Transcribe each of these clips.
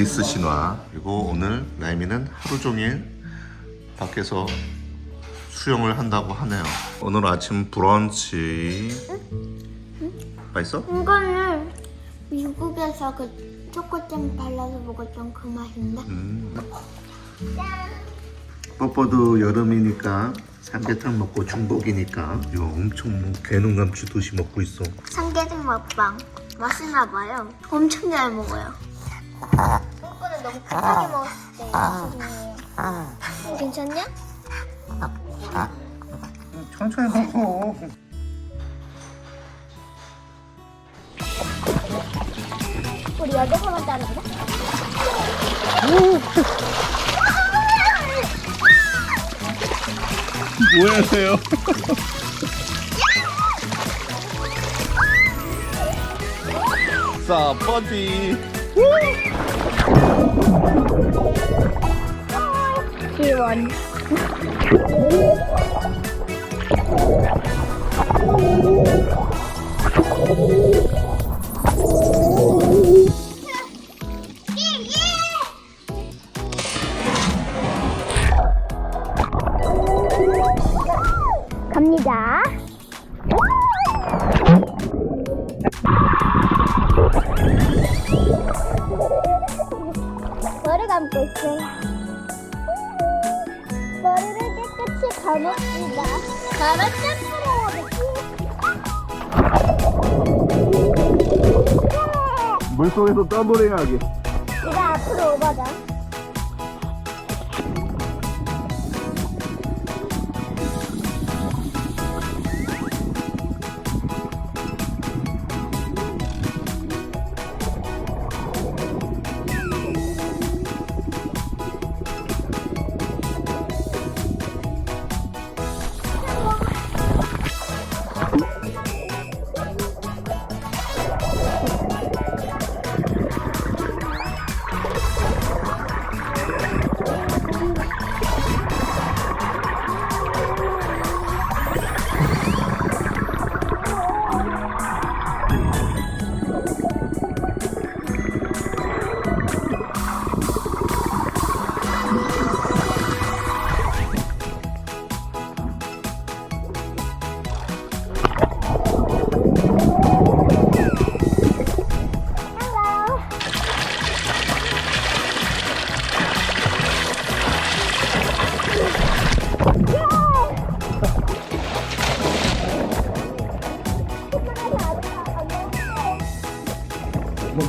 그리스 신화 그리고 오늘 라이미는 하루 종일 밖에서 수영을 한다고 하네요 오늘 아침 브런치 맛있어? 이거는 미국에서 그 초코잼 발라서 먹었던 그 맛인데. 음. 뽀뽀도 여름이니까 삼계탕 먹고 중복이니까 이거 엄청 뭐 개눈 감치듯이 먹고 있어 삼계탕 먹방 맛있나 봐요. 엄청 잘 먹어요. 갑자기 먹었을 때 죄송해요. 형 괜찮냐? 천천히 먹어. 우리 여기서만 따는 거야? 뭐 하세요? 자, 번지. G1. 갑니다. 머리 감고 있어요. 머리를 깨끗이 감았습니다. 가라 짬뽕! 물속에서 떠돌아야지 네가 앞으로 오바자.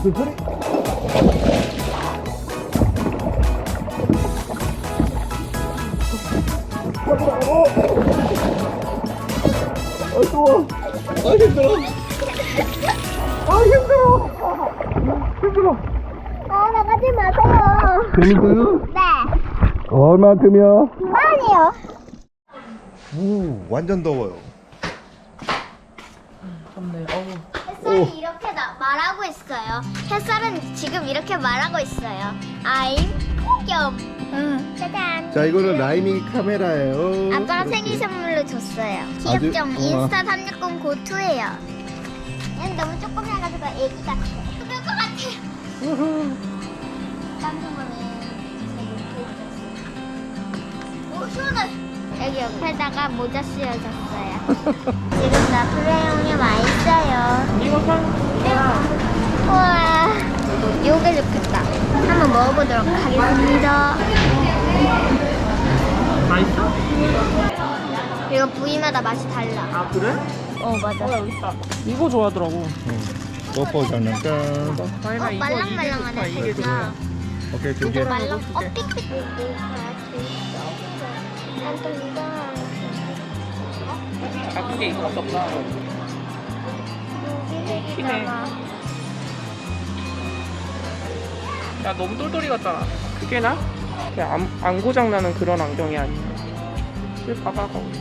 소리? 어, 더워. 아, 힘들어. 아, 힘들어. 힘들어. 아, 나가지 마세요. 재밌어요? 네. 얼마큼이요? 아니요. 오, 완전 더워요. 덥네. 어우. 햇살이 이렇게 나, 말하고 있어요. 햇살은 지금 이렇게 말하고 있어요. I'm 염. 응. 짜잔. 자, 이거는 라이미 카메라예요. 아빠가 이렇게. 생일 선물로 줬어요. 아주- 귀엽죠? 우와. 인스타 360 고투예요. 얘는 너무 조그매가지고 애기 같아. 그럴 것 같아. 깜짝 놀래. 오 시원해. 여기 옆에다가 모자 씌워줬어요. 지금 나플레용이 맛있어요. 이거 산 우와, 요게 좋겠다. 한번 먹어보도록 하겠습니다. 맛있어? 이거 부위마다 맛이 달라. 아 그래? 어 맞아. 어 여기 있다. 이거 좋아하더라고. 뽀뽀 장난감. 어, 말랑말랑하네. 이게 좋아. 아, 오케이, 두 개. 말랑. 어. 삑삑. 나쁘게 이거 없다. 키네. 야 너무 똘똘이 같잖아. 그게 나? 그냥 안, 안 고장 나는 그런 안경이 아니야. 이거 봐봐 거기.